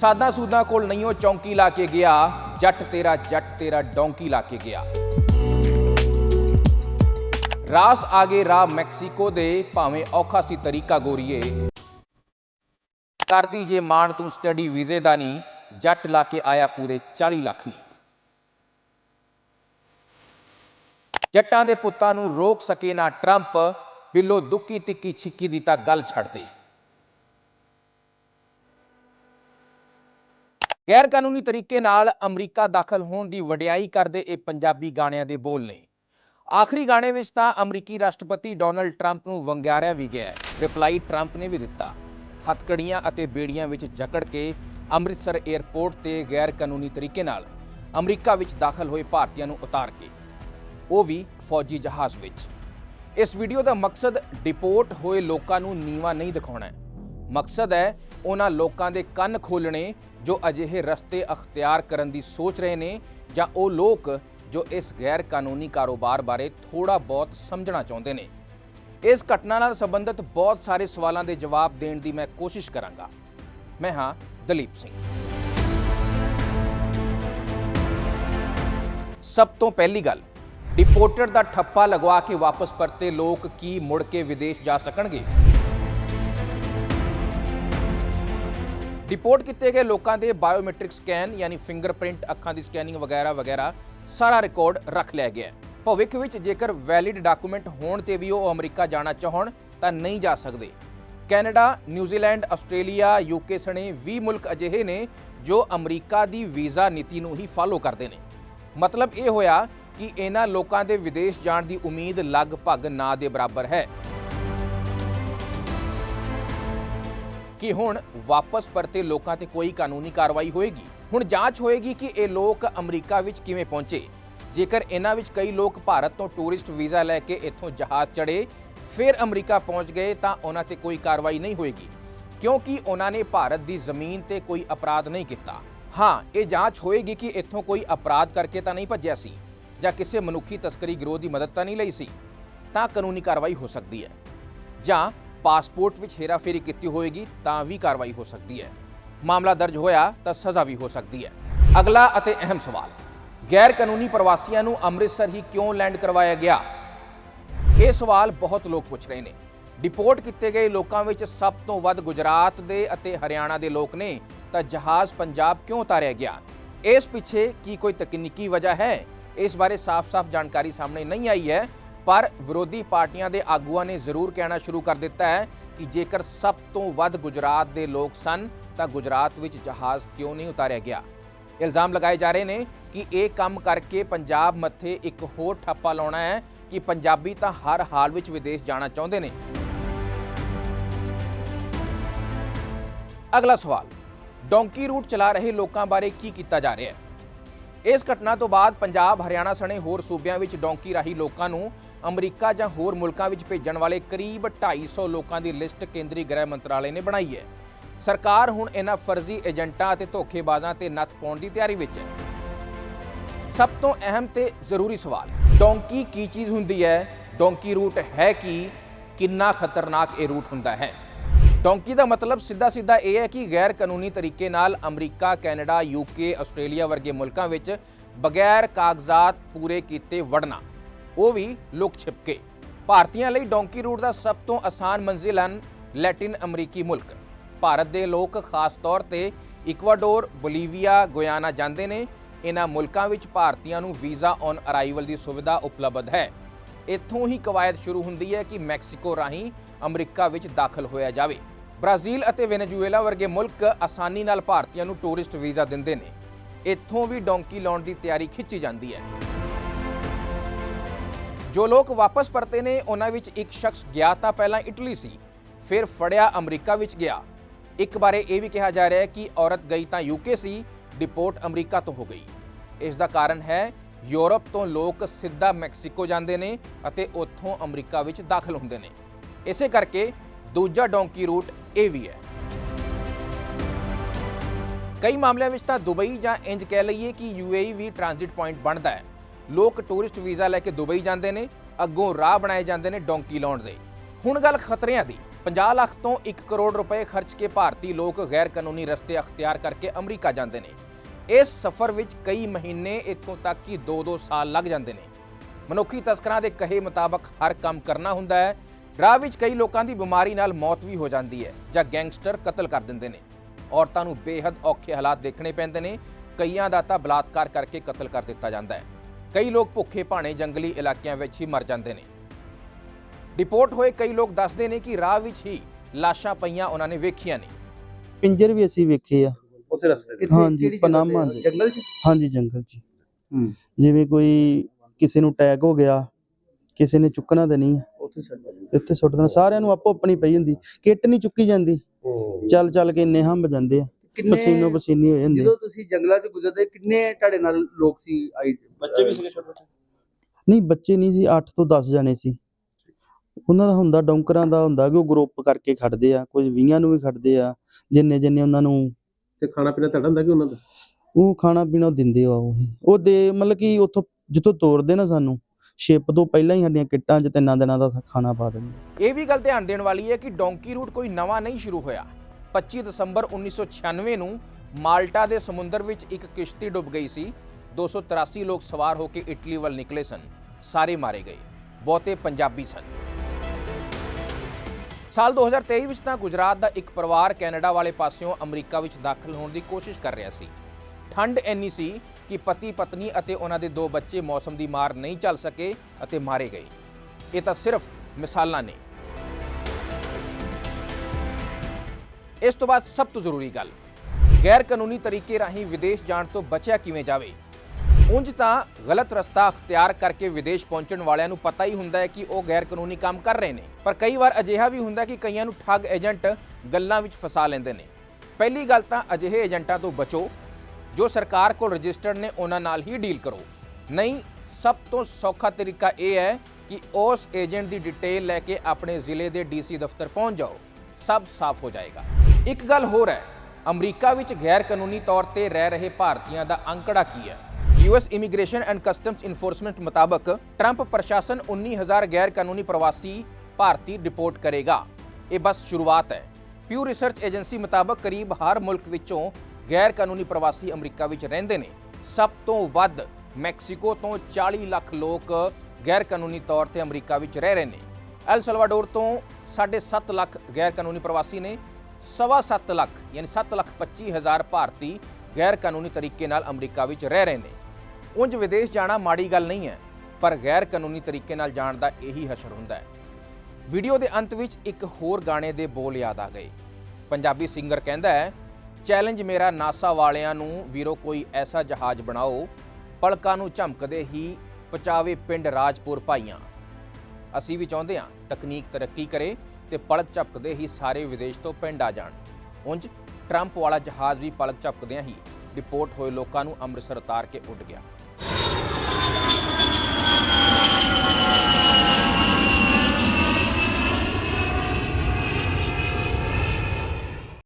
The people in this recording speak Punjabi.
ਸਾਦਾ ਸੂਦਾ ਕੋਲ ਨਹੀਂ, ਉਹ ਚੌਂਕੀ ਲਾ ਕੇ ਗਿਆ। ਜੱਟ ਤੇਰਾ ਜੱਟ ਤੇਰਾ, ਡੌਂਕੀ ਲਾ ਕੇ ਗਿਆ। ਰਾਸ ਆਗੇ ਰਾਹ ਮੈਕਸੀਕੋ ਦੇ, ਭਾਵੇਂ ਔਖਾ ਸੀ ਤਰੀਕਾ ਗੋਰੀਏ। ਕਰਦੀ ਜੇ ਮਾਣ ਤੂੰ ਸਟੱਡੀ ਵੀਜ਼ੇ ਦਾ ਨਹੀਂ, ਜੱਟ ਲਾ ਕੇ ਆਇਆ ਪੂਰੇ 40 ਲੱਖ ਨਹੀਂ। ਜੱਟਾਂ ਦੇ ਪੁੱਤਾਂ ਨੂੰ ਰੋਕ ਸਕੇ ਨਾ ਟਰੰਪ, ਬਿੱਲੋ ਦੁੱਕੀ ਤਿੱਕੀ ਛਿੱਕੀ ਦੀ ਤਾਂ ਗੱਲ ਛੱਡ ਦੇ। ਗੈਰ ਕਾਨੂੰਨੀ ਤਰੀਕੇ ਨਾਲ ਅਮਰੀਕਾ ਦਾਖਲ ਹੋਣ ਦੀ ਵਡਿਆਈ ਕਰਦੇ ਇਹ ਪੰਜਾਬੀ ਗਾਣਿਆਂ ਦੇ ਬੋਲ ਨੇ। ਆਖਰੀ ਗਾਣੇ ਵਿੱਚ ਤਾਂ ਅਮਰੀਕੀ ਰਾਸ਼ਟਰਪਤੀ ਡੋਨਲਡ ਟਰੰਪ ਨੂੰ ਵੰਗਾਰਿਆ ਵੀ ਗਿਆ ਰਿਪਲਾਈ ਟਰੰਪ ਨੇ ਵੀ ਦਿੱਤਾ। ਹੱਥਕੜੀਆਂ ਅਤੇ ਬੇੜੀਆਂ ਵਿੱਚ ਜਕੜ ਕੇ ਅੰਮ੍ਰਿਤਸਰ 에ਅਰਪੋਰਟ ਤੇ ਗੈਰ ਕਾਨੂੰਨੀ ਤਰੀਕੇ ਨਾਲ ਅਮਰੀਕਾ ਵਿੱਚ ਦਾਖਲ ਹੋਏ ਭਾਰਤੀਆਂ ਨੂੰ ਉਤਾਰ ਕੇ। ਉਹ ਵੀ ਫੌਜੀ ਜਹਾਜ਼ ਵਿੱਚ। ਇਸ ਵੀਡੀਓ ਦਾ ਮਕਸਦ ਡਿਪੋਰਟ ਹੋਏ ਲੋਕਾਂ ਨੂੰ ਨੀਵਾ ਨਹੀਂ ਦਿਖਾਉਣਾ ਹੈ। ਮਕਸਦ ਹੈ ਉਹਨਾਂ ਲੋਕਾਂ ਦੇ ਕੰਨ ਖੋਲਣੇ ਜੋ ਅਜਿਹੇ ਰਸਤੇ ਅਖਤਿਆਰ ਕਰਨ ਦੀ ਸੋਚ ਰਹੇ ਨੇ ਜਾਂ ਉਹ ਲੋਕ ਜੋ ਇਸ ਗੈਰ ਕਾਨੂੰਨੀ ਕਾਰੋਬਾਰ ਬਾਰੇ ਥੋੜਾ ਬਹੁਤ ਸਮਝਣਾ ਚਾਹੁੰਦੇ ਨੇ। ਇਸ ਘਟਨਾ ਨਾਲ ਸੰਬੰਧਿਤ ਬਹੁਤ ਸਾਰੇ ਸਵਾਲਾਂ ਦੇ ਜਵਾਬ ਦੇਣ ਦੀ ਮੈਂ ਕੋਸ਼ਿਸ਼ ਕਰਾਂਗਾ। ਮੈਂ ਹਾਂ ਦਲੀਪ ਸਿੰਘ। ਸਭ ਤੋਂ ਪਹਿਲੀ ਗੱਲ ਡਿਪੋਰਟਡ ਦਾ ਠੱਪਾ ਲਗਵਾ ਕੇ ਵਾਪਸ ਪਰਤੇ ਲੋਕ ਕੀ ਮੁੜ ਕੇ ਵਿਦੇਸ਼ ਜਾ ਸਕਣਗੇ? ਡਿਪੋਰਟ ਕੀਤੇ ਗਏ ਲੋਕਾਂ ਦੇ ਬਾਇਓਮੈਟ੍ਰਿਕ ਸਕੈਨ ਯਾਨੀ ਫਿੰਗਰਪ੍ਰਿੰਟ ਅੱਖਾਂ ਦੀ ਸਕੈਨਿੰਗ ਵਗੈਰਾ ਵਗੈਰਾ ਸਾਰਾ ਰਿਕਾਰਡ ਰੱਖ ਲਿਆ ਗਿਆ ਹੈ। ਭਵਿੱਖ ਵਿੱਚ ਜੇਕਰ ਵੈਲਿਡ ਡਾਕੂਮੈਂਟ ਹੋਣ ਤੇ ਵੀ ਉਹ ਅਮਰੀਕਾ ਜਾਣਾ ਚਾਹਣ, ਤਾਂ ਨਹੀਂ ਜਾ ਸਕਦੇ। ਕੈਨੇਡਾ ਨਿਊਜ਼ੀਲੈਂਡ ਆਸਟ੍ਰੇਲੀਆ ਯੂਕੇ ਸਣੇ 20 ਮੁਲਕ ਅਜਿਹੇ ਨੇ ਜੋ ਅਮਰੀਕਾ ਦੀ ਵੀਜ਼ਾ ਨੀਤੀ ਨੂੰ ਹੀ ਫਾਲੋ ਕਰਦੇ ਨੇ। ਮਤਲਬ ਇਹ ਹੋਇਆ ਕਿ ਇਹਨਾਂ ਲੋਕਾਂ ਦੇ ਵਿਦੇਸ਼ ਜਾਣ ਦੀ ਉਮੀਦ ਲਗਭਗ ਨਾ ਦੇ ਬਰਾਬਰ ਹੈ। ਕਿ ਹੁਣ ਵਾਪਸ ਪਰਤੇ ਲੋਕਾਂ ਤੇ ਕੋਈ ਕਾਨੂੰਨੀ ਕਾਰਵਾਈ ਹੋਏਗੀ। ਹੁਣ ਜਾਂਚ ਹੋਏਗੀ ਕਿ ਇਹ ਲੋਕ ਅਮਰੀਕਾ ਵਿੱਚ ਕਿਵੇਂ ਪਹੁੰਚੇ। ਜੇਕਰ ਇਹਨਾਂ ਵਿੱਚ ਕਈ ਲੋਕ ਭਾਰਤ ਤੋਂ ਟੂਰਿਸਟ ਵੀਜ਼ਾ ਲੈ ਕੇ ਇੱਥੋਂ ਜਹਾਜ਼ ਚੜੇ ਫਿਰ ਅਮਰੀਕਾ ਪਹੁੰਚ ਗਏ ਤਾਂ ਉਹਨਾਂ ਤੇ ਕੋਈ ਕਾਰਵਾਈ ਨਹੀਂ ਹੋਏਗੀ। ਕਿਉਂਕਿ ਉਹਨਾਂ ਨੇ ਭਾਰਤ ਦੀ ਜ਼ਮੀਨ ਤੇ ਕੋਈ ਅਪਰਾਧ ਨਹੀਂ ਕੀਤਾ। ਹਾਂ, ਇਹ ਜਾਂਚ ਹੋਏਗੀ ਕਿ ਇੱਥੋਂ ਕੋਈ ਅਪਰਾਧ ਕਰਕੇ ਤਾਂ ਨਹੀਂ ਭੱਜਿਆ ਸੀ, ਜਾਂ ਕਿਸੇ ਮਨੁੱਖੀ ਤਸਕਰੀ ਗਿਰੋਹ ਦੀ ਮਦਦ ਤਾਂ ਨਹੀਂ ਲਈ ਸੀ। ਤਾਂ ਕਾਨੂੰਨੀ ਕਾਰਵਾਈ ਹੋ ਸਕਦੀ ਹੈ। ਜਾਂ ਪਾਸਪੋਰਟ ਵਿੱਚ ਹੇਰਾਫੇਰੀ ਕੀਤੀ ਹੋਏਗੀ ਤਾਂ ਵੀ ਕਾਰਵਾਈ ਹੋ ਸਕਦੀ ਹੈ। ਮਾਮਲਾ ਦਰਜ ਹੋਇਆ ਤਾਂ ਸਜ਼ਾ ਵੀ ਹੋ ਸਕਦੀ ਹੈ। ਅਗਲਾ ਅਤੇ ਅਹਿਮ ਸਵਾਲ ਗੈਰ ਕਾਨੂੰਨੀ ਪ੍ਰਵਾਸੀਆਂ ਨੂੰ ਅੰਮ੍ਰਿਤਸਰ ਹੀ ਕਿਉਂ ਲੈਂਡ ਕਰਵਾਇਆ ਗਿਆ? ਇਹ ਸਵਾਲ ਬਹੁਤ ਲੋਕ ਪੁੱਛ ਰਹੇ ਨੇ। ਡਿਪੋਰਟ ਕੀਤੇ ਗਏ ਲੋਕਾਂ ਵਿੱਚ ਸਭ ਤੋਂ ਵੱਧ ਗੁਜਰਾਤ ਦੇ ਅਤੇ ਹਰਿਆਣਾ ਦੇ ਲੋਕ ਨੇ ਤਾਂ ਜਹਾਜ਼ ਪੰਜਾਬ ਕਿਉਂ ਉਤਾਰਿਆ ਗਿਆ? ਇਸ ਪਿੱਛੇ ਕੀ ਕੋਈ ਤਕਨੀਕੀ ਵਜ੍ਹਾ ਹੈ? ਇਸ ਬਾਰੇ ਸਾਫ਼-ਸਾਫ਼ ਜਾਣਕਾਰੀ ਸਾਹਮਣੇ ਨਹੀਂ ਆਈ ਹੈ। ਪਰ ਵਿਰੋਧੀ ਪਾਰਟੀਆਂ ਦੇ ਆਗੂਆਂ ਨੇ ਜ਼ਰੂਰ ਕਹਿਣਾ ਸ਼ੁਰੂ ਕਰ ਦਿੱਤਾ ਹੈ ਕਿ ਜੇਕਰ ਸਭ ਤੋਂ ਵੱਧ ਗੁਜਰਾਤ ਦੇ ਲੋਕ ਸਨ, ਤਾਂ ਗੁਜਰਾਤ ਵਿੱਚ ਜਹਾਜ਼ ਕਿਉਂ ਨਹੀਂ ਉਤਾਰਿਆ ਗਿਆ? ਇਲਜ਼ਾਮ ਲਗਾਏ ਜਾ ਰਹੇ ਨੇ ਕਿ ਇਹ ਕੰਮ ਕਰਕੇ ਪੰਜਾਬ ਮੱਥੇ ਇੱਕ ਹੋਰ ਠੱਪਾ ਲਾਉਣਾ ਹੈ ਕਿ ਪੰਜਾਬੀ ਤਾਂ ਹਰ ਹਾਲ ਵਿੱਚ ਵਿਦੇਸ਼ ਜਾਣਾ ਚਾਹੁੰਦੇ ਨੇ। ਅਗਲਾ ਸਵਾਲ, ਡੋਂਕੀ ਰੂਟ ਚਲਾ ਰਹੇ ਲੋਕਾਂ ਬਾਰੇ ਕੀ ਕੀਤਾ ਜਾ ਰਿਹਾ ਹੈ? ਇਸ ਘਟਨਾ ਤੋਂ ਬਾਅਦ ਪੰਜਾਬ, ਹਰਿਆਣਾ ਸਣੇ ਹੋਰ ਸੂਬਿਆਂ ਵਿੱਚ ਡੋਂਕੀ ਰਾਹੀਂ ਲੋਕਾਂ ਨੂੰ ਅਮਰੀਕਾ ਜਾਂ ਹੋਰ ਮੁਲਕਾਂ ਵਿੱਚ ਭੇਜਣ ਵਾਲੇ ਕਰੀਬ 250 ਲੋਕਾਂ ਦੀ ਲਿਸਟ ਕੇਂਦਰੀ ਗ੍ਰਹਿ ਮੰਤਰਾਲੇ ਨੇ ਬਣਾਈ ਹੈ। ਸਰਕਾਰ ਹੁਣ ਇਹਨਾਂ ਫਰਜ਼ੀ ਏਜੰਟਾਂ ਅਤੇ ਧੋਖੇਬਾਜ਼ਾਂ ਤੇ ਨੱਥ ਪਾਉਣ ਦੀ ਤਿਆਰੀ ਵਿੱਚ ਹੈ। ਸਭ ਤੋਂ ਅਹਿਮ ਤੇ ਜ਼ਰੂਰੀ ਸਵਾਲ, ਡੋਂਕੀ ਕੀ ਚੀਜ਼ ਹੁੰਦੀ ਹੈ? ਡੋਂਕੀ ਰੂਟ ਹੈ ਕੀ? ਕਿੰਨਾ ਖਤਰਨਾਕ ਇਹ ਰੂਟ ਹੁੰਦਾ ਹੈ? ਡੋਂਕੀ ਦਾ ਮਤਲਬ ਸਿੱਧਾ ਸਿੱਧਾ ਇਹ ਹੈ ਕਿ ਗੈਰ ਕਾਨੂੰਨੀ ਤਰੀਕੇ ਨਾਲ ਅਮਰੀਕਾ, ਕੈਨੇਡਾ ਯੂਕੇ ਆਸਟ੍ਰੇਲੀਆ ਵਰਗੇ ਮੁਲਕਾਂ ਵਿੱਚ ਬਗੈਰ ਕਾਗਜ਼ਾਤ ਪੂਰੇ ਕੀਤੇ ਵੜਨਾ। ਉਹ ਵੀ ਲੁਕ ਛਿਪ ਕੇ ਭਾਰਤੀਆਂ ਲਈ ਡੋਂਕੀ ਰੂਟ ਦਾ ਸਭ ਤੋਂ ਆਸਾਨ ਮੰਜ਼ਿਲ ਹਨ ਲੈਟਿਨ ਅਮਰੀਕੀ ਮੁਲਕ। ਭਾਰਤ ਦੇ ਲੋਕ ਖਾਸ ਤੌਰ ਤੇ ਇਕਵਾਡੋਰ, ਬੋਲੀਵੀਆ ਗੁਇਆਨਾ ਜਾਂਦੇ ਨੇ। ਇਹਨਾਂ ਮੁਲਕਾਂ ਵਿੱਚ ਭਾਰਤੀਆਂ ਨੂੰ ਵੀਜ਼ਾ ਔਨ ਅਰਾਈਵਲ ਦੀ ਸੁਵਿਧਾ ਉਪਲਬਧ ਹੈ। ਇੱਥੋਂ ਹੀ ਕਵਾਇਦ ਸ਼ੁਰੂ ਹੁੰਦੀ ਹੈ ਕਿ ਮੈਕਸੀਕੋ ਰਾਹੀਂ ਅਮਰੀਕਾ ਵਿੱਚ ਦਾਖਲ ਹੋਇਆ ਜਾਵੇ। ਬ੍ਰਾਜ਼ੀਲ ਅਤੇ ਵੈਨੇਜ਼ੂਏਲਾ ਵਰਗੇ ਮੁਲਕ ਆਸਾਨੀ ਨਾਲ ਭਾਰਤੀਆਂ ਨੂੰ ਟੂਰਿਸਟ ਵੀਜ਼ਾ ਦਿੰਦੇ ਨੇ। ਇੱਥੋਂ ਵੀ ਡੋਂਕੀ ਲਾਉਣ ਦੀ ਤਿਆਰੀ ਖਿੱਚੀ ਜਾਂਦੀ ਹੈ। ਜੋ ਲੋਕ ਵਾਪਸ ਪਰਤੇ ਨੇ, ਉਹਨਾਂ ਵਿੱਚ ਇੱਕ ਸ਼ਖਸ ਗਿਆ ਤਾਂ ਪਹਿਲਾਂ ਇਟਲੀ ਸੀ, ਫਿਰ ਫੜਿਆ ਅਮਰੀਕਾ ਵਿੱਚ ਗਿਆ। ਇੱਕ ਬਾਰੇ ਇਹ ਵੀ ਕਿਹਾ ਜਾ ਰਿਹਾ ਹੈ ਕਿ ਔਰਤ ਗਈ ਤਾਂ ਯੂਕੇ ਸੀ, ਡਿਪੋਰਟ ਅਮਰੀਕਾ ਤੋਂ ਹੋ ਗਈ। ਇਸ ਦਾ ਕਾਰਨ ਹੈ, ਯੂਰਪ ਤੋਂ ਲੋਕ ਸਿੱਧਾ ਮੈਕਸੀਕੋ ਜਾਂਦੇ ਨੇ ਅਤੇ ਉੱਥੋਂ ਅਮਰੀਕਾ ਵਿੱਚ ਦਾਖਲ ਹੁੰਦੇ ਨੇ। ਇਸੇ ਕਰਕੇ ਦੂਜਾ ਡੋਂਕੀ ਰੂਟ ਇਹ ਵੀ ਹੈ। ਕਈ ਮਾਮਲਿਆਂ ਵਿੱਚ ਤਾਂ ਦੁਬਈ ਜਾਂ ਇੰਜ ਕਹਿ ਲਈਏ ਕਿ ਯੂਏਈ ਵੀ ਟ੍ਰਾਂਜ਼ਿਟ ਪੁਆਇੰਟ ਬਣਦਾ ਹੈ। ਲੋਕ ਟੂਰਿਸਟ ਵੀਜ਼ਾ ਲੈ ਕੇ ਦੁਬਈ ਜਾਂਦੇ ਨੇ, ਅੱਗੋਂ ਰਾਹ ਬਣਾਏ ਜਾਂਦੇ ਨੇ ਡੋਂਕੀ ਲਾਉਣ ਦੇ। ਹੁਣ ਗੱਲ ਖਤਰਿਆਂ ਦੀ। 50 ਲੱਖ ਤੋਂ 1 ਕਰੋੜ ਰੁਪਏ ਖਰਚ ਕੇ ਭਾਰਤੀ ਲੋਕ ਗੈਰ ਕਾਨੂੰਨੀ ਰਸਤੇ ਅਖਤਿਆਰ ਕਰਕੇ ਅਮਰੀਕਾ ਜਾਂਦੇ ਨੇ। ਇਸ ਸਫ਼ਰ ਵਿੱਚ ਕਈ ਮਹੀਨੇ ਇੱਥੋਂ ਤੱਕ ਕਿ 2-2 ਸਾਲ ਲੱਗ ਜਾਂਦੇ ਨੇ। ਮਨੁੱਖੀ ਤਸਕਰਾਂ ਦੇ ਕਹੇ ਮੁਤਾਬਕ ਹਰ ਕੰਮ ਕਰਨਾ ਹੁੰਦਾ ਹੈ। ਰਾਹ ਵਿੱਚ ਕਈ ਲੋਕਾਂ ਦੀ ਬਿਮਾਰੀ ਨਾਲ ਮੌਤ ਵੀ ਹੋ ਜਾਂਦੀ ਹੈ ਜਾਂ ਗੈਂਗਸਟਰ ਕਤਲ ਕਰ ਦਿੰਦੇ ਨੇ। ਔਰਤਾਂ ਨੂੰ ਬੇਹੱਦ ਔਖੇ ਹਾਲਾਤ ਦੇਖਣੇ ਪੈਂਦੇ ਨੇ। ਕਈਆਂ ਦਾ ਤਾਂ ਬਲਾਤਕਾਰ ਕਰਕੇ ਕਤਲ ਕਰ ਦਿੱਤਾ ਜਾਂਦਾ ਹੈ। ਕਈ ਲੋਕ ਭੁੱਖੇ ਭਾਣੇ ਜੰਗਲੀ ਇਲਾਕਿਆਂ ਵਿੱਚ ਹੀ ਮਰ ਜਾਂਦੇ ਨੇ। ਰਿਪੋਰਟ ਹੋਏ ਕਈ ਲੋਕ ਦੱਸਦੇ ਨੇ ਕਿ ਰਾਹ ਵਿੱਚ ਹੀ ਲਾਸ਼ਾਂ ਪਈਆਂ ਉਹਨਾਂ ਨੇ ਵੇਖੀਆਂ ਨੇ। ਪਿੰਜਰ ਵੀ ਅਸੀਂ ਵੇਖੇ ਆ। ਉਸੇ ਰਸਤੇ ਤੇ ਹਾਂਜੀ, ਪਨਾਮਾ? ਦੇ। ਜੰਗਲ 'ਚ? ਹਾਂਜੀ ਜੰਗਲ 'ਚ। ਹੂੰ। ਜਿਵੇਂ ਕੋਈ ਕਿਸੇ ਨੂੰ ਅਟੈਕ ਹੋ ਗਿਆ ਕਿਸੇ ਨੇ ਚੁੱਕਣਾ ਤਾਂ ਨਹੀਂ। ਉੱਥੇ ਛੱਡ ਦਿੰਦੇ। ਇੱਥੇ ਸੁੱਟ ਸਾਰਿਆਂ ਨੂੰ ਆਪੋ ਆਪਣੀ ਪਈ ਹੁੰਦੀ। ਕਿੱਟ ਨਹੀਂ ਚੁੱਕੀ ਜਾਂਦੀ। ਚੱਲ ਚੱਲ ਕੇ ਇੰਨੇ ਹੰਬ ਜਾਂਦੇ ਆ। ਪਸੀਨੋ ਪਸੀਨੀ ਹੋ ਜਾਂਦੇ। ਜਦੋਂ ਤੁਸੀਂ ਜੰਗਲਾਂ 'ਚ ਗੁਜ਼ਰਦੇ ਕਿੰਨੇ ਤੁਹਾਡੇ ਨਾਲ ਲੋਕ ਸੀ ਆਈ ਬੱਚੇ ਵੀ ਸੀਗੇ ਛੋਟੇ ਨਹੀਂ ਬੱਚੇ ਨਹੀਂ ਸੀ 8 ਤੋਂ 10 ਜਣੇ ਸੀ। ਉਹਨਾਂ ਦਾ ਹੁੰਦਾ ਡੌਂਕਰਾਂ ਦਾ ਹੁੰਦਾ ਕਿ ਉਹ ਗਰੁੱਪ ਕਰਕੇ ਖੜਦੇ ਆ ਕੁਝ 20 ਨੂੰ ਵੀ ਖੜਦੇ ਆ ਜਿੰਨੇ ਜਿੰਨੇ ਉਹਨਾਂ ਨੂੰ ਤੇ ਖਾਣਾ ਪੀਣਾ ਤੁਹਾਡਾ ਹੁੰਦਾ ਕਿ ਉਹਨਾਂ ਦਾ? ਉਹ ਖਾਣਾ ਪੀਣਾ ਉਹ ਦਿੰਦੇ ਆ ਉਹ। ਉਹ ਦੇ ਮਤਲਬ ਕਿ ਉੱਥੋਂ ਜਿੱਥੋਂ ਤੋਰਦੇ ਨਾ ਸਾਨੂੰ ਸ਼ਿਪ ਤੋਂ ਪਹਿਲਾਂ ਹੀ ਸਾਡੀਆਂ ਕਿੱਟਾਂ 'ਚ ਤਿੰਨਾਂ ਦਿਨਾਂ ਦਾ ਖਾਣਾ ਪਾ ਦਿੰਦੇ ਇਹ ਵੀ ਗੱਲ ਧਿਆਨ ਦੇਣ ਵਾਲੀ ਹੈ ਕਿ ਡੋਂਕੀ ਰੂਟ ਕੋਈ ਨਵਾਂ ਨਹੀਂ ਸ਼ੁਰੂ ਹੋਇਆ। 25 ਦਸੰਬਰ 1996 ਨੂੰ ਮਾਲਟਾ ਦੇ ਸਮੁੰਦਰ ਵਿੱਚ ਇੱਕ ਕਿਸ਼ਤੀ ਡੁੱਬ ਗਈ ਸੀ। 283 ਲੋਕ ਸਵਾਰ ਹੋ ਕੇ ਇਟਲੀ ਵੱਲ ਨਿਕਲੇ ਸਨ। ਸਾਰੇ ਮਾਰੇ ਗਏ। ਬਹੁਤੇ ਪੰਜਾਬੀ ਸਨ। ਸਾਲ 2023 ਵਿੱਚ ਤਾਂ ਗੁਜਰਾਤ ਦਾ ਇੱਕ ਪਰਿਵਾਰ ਕੈਨੇਡਾ ਵਾਲੇ ਪਾਸਿਓਂ ਅਮਰੀਕਾ ਵਿੱਚ ਦਾਖਲ ਹੋਣ ਦੀ ਕੋਸ਼ਿਸ਼ ਕਰ ਰਿਹਾ ਸੀ। ਠੰਡ ਇੰਨੀ ਸੀ ਕਿ ਪਤੀ, ਪਤਨੀ ਅਤੇ ਉਹਨਾਂ ਦੇ ਦੋ ਬੱਚੇ ਮੌਸਮ ਦੀ ਮਾਰ ਨਹੀਂ ਝੱਲ ਸਕੇ ਅਤੇ ਮਾਰੇ ਗਏ। ਇਹ ਤਾਂ ਸਿਰਫ ਮਿਸਾਲਾਂ ਨੇ। ਇਸ ਤੋਂ ਬਾਅਦ ਸਭ ਤੋਂ ਜ਼ਰੂਰੀ ਗੱਲ ਗੈਰ ਕਾਨੂੰਨੀ ਤਰੀਕੇ ਰਾਹੀਂ ਵਿਦੇਸ਼ ਜਾਣ ਤੋਂ ਬਚਿਆ ਕਿਵੇਂ ਜਾਵੇ? ਉਂਝ ਤਾਂ ਗਲਤ ਰਸਤਾ ਅਖਤਿਆਰ ਕਰਕੇ ਵਿਦੇਸ਼ ਪਹੁੰਚਣ ਵਾਲਿਆਂ ਨੂੰ ਪਤਾ ਹੀ ਹੁੰਦਾ ਹੈ ਕਿ ਉਹ ਗੈਰ ਕਾਨੂੰਨੀ ਕੰਮ ਕਰ ਰਹੇ ਨੇ। ਪਰ ਕਈ ਵਾਰ ਅਜਿਹਾ ਵੀ ਹੁੰਦਾ ਕਿ ਕਈਆਂ ਨੂੰ ਠੱਗ ਏਜੰਟ ਗੱਲਾਂ ਵਿੱਚ ਫਸਾ ਲੈਂਦੇ ਨੇ। ਪਹਿਲੀ ਗੱਲ ਤਾਂ ਅਜਿਹੇ ਏਜੰਟਾਂ ਤੋਂ ਬਚੋ, ਜੋ ਸਰਕਾਰ ਕੋਲ ਰਜਿਸਟਰਡ ਨੇ ਉਹਨਾਂ ਨਾਲ ਹੀ ਡੀਲ ਕਰੋ। ਨਹੀਂ, ਸਭ ਤੋਂ ਸੌਖਾ ਤਰੀਕਾ ਇਹ ਹੈ ਕਿ ਉਸ ਏਜੰਟ ਦੀ ਡਿਟੇਲ ਲੈ ਕੇ ਆਪਣੇ ਜ਼ਿਲ੍ਹੇ ਦੇ ਡੀਸੀ ਦਫ਼ਤਰ ਪਹੁੰਚ ਜਾਓ। ਸਭ ਸਾਫ਼ ਹੋ ਜਾਏਗਾ। ਇੱਕ ਗੱਲ ਹੋਰ ਹੈ, ਅਮਰੀਕਾ ਵਿੱਚ ਗੈਰ ਕਾਨੂੰਨੀ ਤੌਰ ਤੇ ਰਹਿ ਰਹੇ ਭਾਰਤੀਆਂ ਦਾ ਅੰਕੜਾ ਕੀ ਹੈ? US Immigration and Customs Enforcement ਮੁਤਾਬਕ ਟਰੰਪ ਪ੍ਰਸ਼ਾਸਨ 19000 ਗੈਰ ਕਾਨੂੰਨੀ ਪ੍ਰਵਾਸੀ ਭਾਰਤੀ ਰਿਪੋਰਟ ਕਰੇਗਾ। ਇਹ ਬਸ ਸ਼ੁਰੂਆਤ ਹੈ। ਪਿਊ ਰਿਸਰਚ ਏਜੰਸੀ ਮੁਤਾਬਕ ਕਰੀਬ ਹਰ ਮੁਲਕ ਵਿੱਚੋਂ ਗੈਰ ਕਾਨੂੰਨੀ ਪ੍ਰਵਾਸੀ ਅਮਰੀਕਾ ਵਿੱਚ ਰਹਿੰਦੇ ਨੇ। ਸਭ ਤੋਂ ਵੱਧ ਮੈਕਸੀਕੋ ਤੋਂ 40 ਲੱਖ ਲੋਕ ਗੈਰ ਕਾਨੂੰਨੀ ਤੌਰ ਤੇ ਅਮਰੀਕਾ ਵਿੱਚ ਰਹਿ ਰਹੇ ਨੇ। ਐਲ ਸਲਵਾਡੋਰ ਤੋਂ 7.5 ਲੱਖ ਗੈਰ ਕਾਨੂੰਨੀ ਪ੍ਰਵਾਸੀ ਨੇ ਸਵਾ ਸੱਤ ਲੱਖ, ਯਾਨੀ 7 ਲੱਖ 25 ਹਜ਼ਾਰ ਭਾਰਤੀ ਗੈਰ ਕਾਨੂੰਨੀ ਤਰੀਕੇ ਨਾਲ ਅਮਰੀਕਾ ਵਿੱਚ ਰਹਿ ਰਹੇ ਨੇ। ਉਂਝ ਵਿਦੇਸ਼ ਜਾਣਾ ਮਾੜੀ ਗੱਲ ਨਹੀਂ ਹੈ, ਪਰ ਗੈਰ ਕਾਨੂੰਨੀ ਤਰੀਕੇ ਨਾਲ ਜਾਣ ਦਾ ਇਹੀ ਹਸ਼ਰ ਹੁੰਦਾ ਹੈ। ਵੀਡੀਓ ਦੇ ਅੰਤ ਵਿੱਚ ਇੱਕ ਹੋਰ ਗਾਣੇ ਦੇ ਬੋਲ ਯਾਦ ਆ ਗਏ। ਪੰਜਾਬੀ ਸਿੰਗਰ ਕਹਿੰਦਾ ਹੈ, ਚੈਲੰਜ ਮੇਰਾ ਨਾਸਾ ਵਾਲਿਆਂ ਨੂੰ, ਵੀਰੋ ਕੋਈ ਐਸਾ ਜਹਾਜ਼ ਬਣਾਓ, ਪਲਕਾਂ ਨੂੰ ਝਮਕਦੇ ਹੀ ਪਚਾਵੇ ਪਿੰਡ ਰਾਜਪੁਰ ਭਾਈਆਂ। ਅਸੀਂ ਵੀ ਚਾਹੁੰਦੇ ਹਾਂ ਤਕਨੀਕ ਤਰੱਕੀ ਕਰੇ ਤੇ ਪਲਕ ਝਪਕਦੇ ਹੀ ਸਾਰੇ ਵਿਦੇਸ਼ ਤੋਂ ਪਿੰਡ ਆ ਜਾਣ। ਉਂਝ ਟਰੰਪ ਵਾਲਾ ਜਹਾਜ਼ ਵੀ ਪਲਕ ਝਪਕਦਿਆਂ ਹੀ ਰਿਪੋਰਟ ਹੋਏ ਲੋਕਾਂ ਨੂੰ ਅੰਮ੍ਰਿਤਸਰ ਉਤਾਰ ਕੇ ਉੱਡ ਗਿਆ।